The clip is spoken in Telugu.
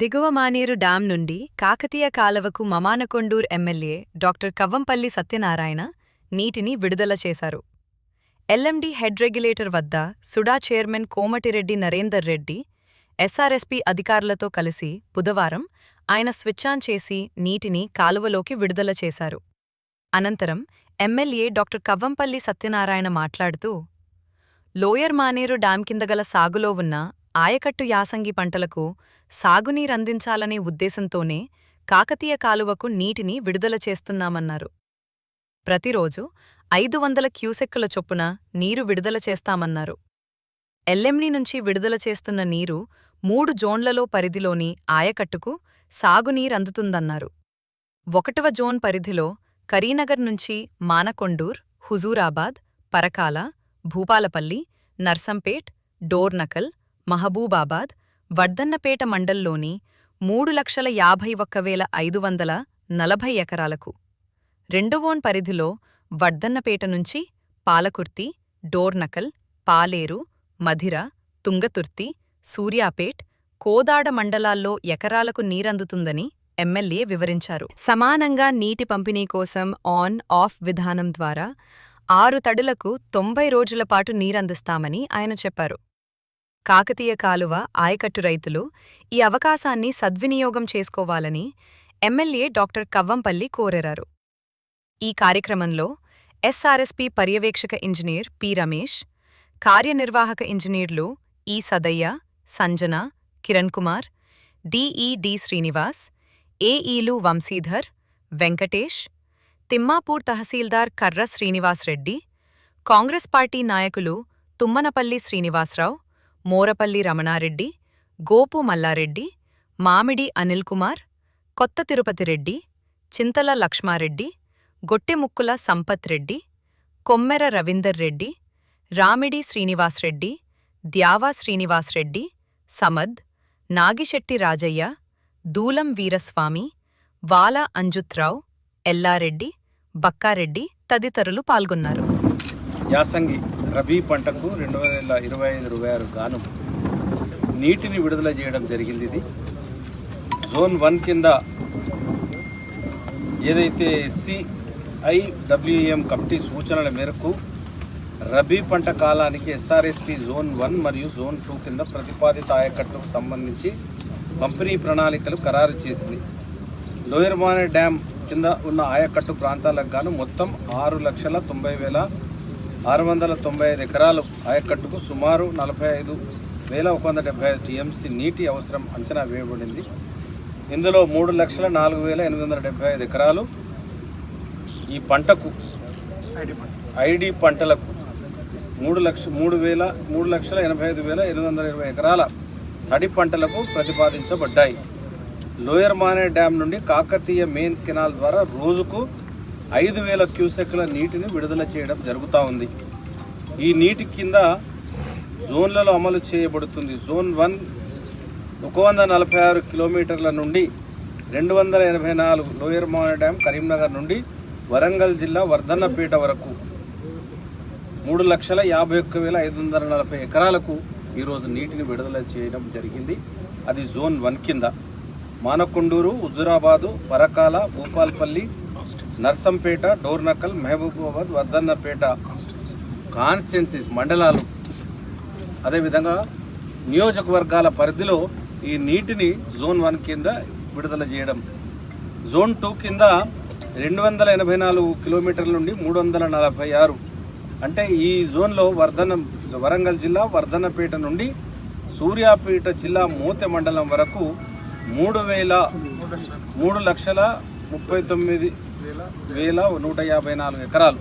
దిగువ మానేరు డాం నుండి కాకతీయ కాలవకు మమానకొండూర్ ఎమ్మెల్యే డాక్టర్ కవ్వంపల్లి సత్యనారాయణ నీటిని విడుదల చేశారు. ఎల్ఎండి హెడ్ రెగ్యులేటర్ వద్ద SUDA chairman Komatireddy Narender Reddy SRSP అధికారులతో కలిసి బుధవారం ఆయన స్విచ్ఆన్ చేసి నీటిని కాలువలోకి విడుదల చేశారు. అనంతరం ఎమ్మెల్యే డాక్టర్ కవ్వంపల్లి సత్యనారాయణ మాట్లాడుతూ లోయర్ మానేరు డాం కింద గల సాగులో ఉన్న ఆయకట్టు యాసంగి పంటలకు సాగునీరందించాలనే ఉద్దేశంతోనే కాకతీయ కాలువకు నీటిని విడుదల చేస్తున్నామన్నారు. ప్రతిరోజు ఐదు వందల క్యూసెక్కుల చొప్పున నీరు విడుదల చేస్తామన్నారు. ఎల్లెమ్ని నుంచి విడుదల చేస్తున్న నీరు మూడు జోన్లలో పరిధిలోని ఆయకట్టుకు సాగునీరందుతుందన్నారు. ఒకటవ జోన్ పరిధిలో కరీనగర్ నుంచి మానకొండూర్ హుజూరాబాద్ పరకాల భూపాలపల్లి నర్సంపేట్ డోర్నకల్ మహబూబాబాద్ వర్ధన్నపేట మండల్లోని మూడు లక్షల యాభై ఒక్క వేల ఐదు వందల నలభై ఎకరాలకు. రెండవోన్ పరిధిలో వర్ధన్నపేట నుంచి పాలకుర్తి డోర్నకల్ పాలేరు మధిర తుంగతుర్తి సూర్యాపేట్ కోదాడ మండలాల్లో ఎకరాలకు నీరందుతుందని ఎమ్మెల్యే వివరించారు. సమానంగా నీటి పంపిణీ కోసం ఆన్ ఆఫ్ విధానం ద్వారా ఆరు తడులకు తొంభై రోజుల పాటు నీరందిస్తామని ఆయన చెప్పారు. కాకతీయ కాలువ ఆయకట్టు రైతులు ఈ అవకాశాన్ని సద్వినియోగం చేసుకోవాలని ఎమ్మెల్యే డాక్టర్ కవ్వంపల్లి కోరెరారు ఈ కార్యక్రమంలో ఎస్ఆర్ఎస్పీ పర్యవేక్షక ఇంజనీర్ పి రమేష్ కార్యనిర్వాహక ఇంజనీర్లు ఈ సదయ్య సంజన కిరణ్ కుమార్ డిఈడి శ్రీనివాస్ ఏఈలు వంశీధర్ వెంకటేష్ తిమ్మాపూర్ తహసీల్దార్ కర్ర శ్రీనివాసరెడ్డి కాంగ్రెస్ పార్టీ నాయకులు తుమ్మనపల్లి శ్రీనివాసరావు మోరపల్లి రమణారెడ్డి గోపు మల్లారెడ్డి మామిడి అనిల్ కుమార్ కొత్త తిరుపతి రెడ్డి చింతల లక్ష్మారెడ్డి గొట్టెముక్కుల సంపత్ రెడ్డి కొమ్మెర రవీందర్ రెడ్డి రామిడి శ్రీనివాసరెడ్డి ద్యావా శ్రీనివాసరెడ్డి సమద్ నాగిశెట్టి రాజయ్య దూలం వీరస్వామి వాలా అంజుత్రావ్ ఎల్లారెడ్డి బక్కారెడ్డి తదితరులు పాల్గొన్నారు. యాసంగి రబీ పంటకు రెండు వేల ఇరవై ఐదు ఇరవై ఆరు గాను నీటిని విడుదల చేయడం జరిగింది ఇది. జోన్ వన్ కింద ఏదైతే సిఐడబ్ల్యూఎం కమిటీ సూచనల మేరకు రబీ పంట కాలానికి ఎస్ఆర్ఎస్పి జోన్ వన్ మరియు జోన్ టూ కింద ప్రతిపాదిత ఆయకట్టుకు సంబంధించి పంపిణీ ప్రణాళికలు ఖరారు చేసింది. లోయర్ మానే డ్యామ్ కింద ఉన్న ఆయకట్టు ప్రాంతాలకు గాను మొత్తం ఆరు లక్షల తొంభై వేల ఆరు వందల తొంభై ఐదు ఎకరాలు ఆయకట్టుకు సుమారు నలభై ఐదు వేల ఒక వంద డెబ్బై ఐదు టీఎంసీ నీటి అవసరం అంచనా వేయబడింది. ఇందులో మూడు లక్షల నాలుగు వేల ఎనిమిది వందల డెబ్బై ఐదు ఎకరాలు ఈ పంటకు ఐడి పంటలకు మూడు లక్ష మూడు వేల మూడు లక్షల ఎనభై ఐదు వేల ఎనిమిది వందల ఇరవై ఎకరాల తడి పంటలకు ప్రతిపాదించబడ్డాయి. లోయర్ మానే డ్యామ్ నుండి కాకతీయ మెయిన్ కెనాల్ ద్వారా రోజుకు ఐదు వేల క్యూసెక్ల నీటిని విడుదల చేయడం జరుగుతూ ఉంది. ఈ నీటి కింద జోన్లలో అమలు చేయబడుతుంది. జోన్ వన్ ఒక వంద నలభై ఆరు కిలోమీటర్ల నుండి రెండు వందల ఎనభై నాలుగు లోయర్ మానే డ్యామ్ కరీంనగర్ నుండి వరంగల్ జిల్లా వర్ధన్నపేట వరకు మూడు లక్షల యాభై ఒక్క వేల ఐదు వందల నలభై ఎకరాలకు ఈరోజు నీటిని విడుదల చేయడం జరిగింది. అది జోన్ వన్ కింద. మానకొండూరు హుజురాబాదు పరకాల భూపాల్పల్లి నర్సంపేట డోర్నకల్ మహబూబాబాద్ వర్ధన్నపేట కాన్స్టిట్యున్సీస్ మండలాలు. అదేవిధంగా నియోజకవర్గాల పరిధిలో ఈ నీటిని జోన్ వన్ కింద విడుదల చేయడం. జోన్ టూ కింద రెండు వందల ఎనభై నాలుగు కిలోమీటర్ల నుండి మూడు వందల నలభై ఆరు. అంటే ఈ జోన్లో వర్ధన వరంగల్ జిల్లా వర్ధన్నపేట నుండి సూర్యాపేట జిల్లా మూత మండలం వరకు మూడు వేల మూడు లక్షల ముప్పై తొమ్మిది వేల నూట యాభై నాలుగు ఎకరాలు.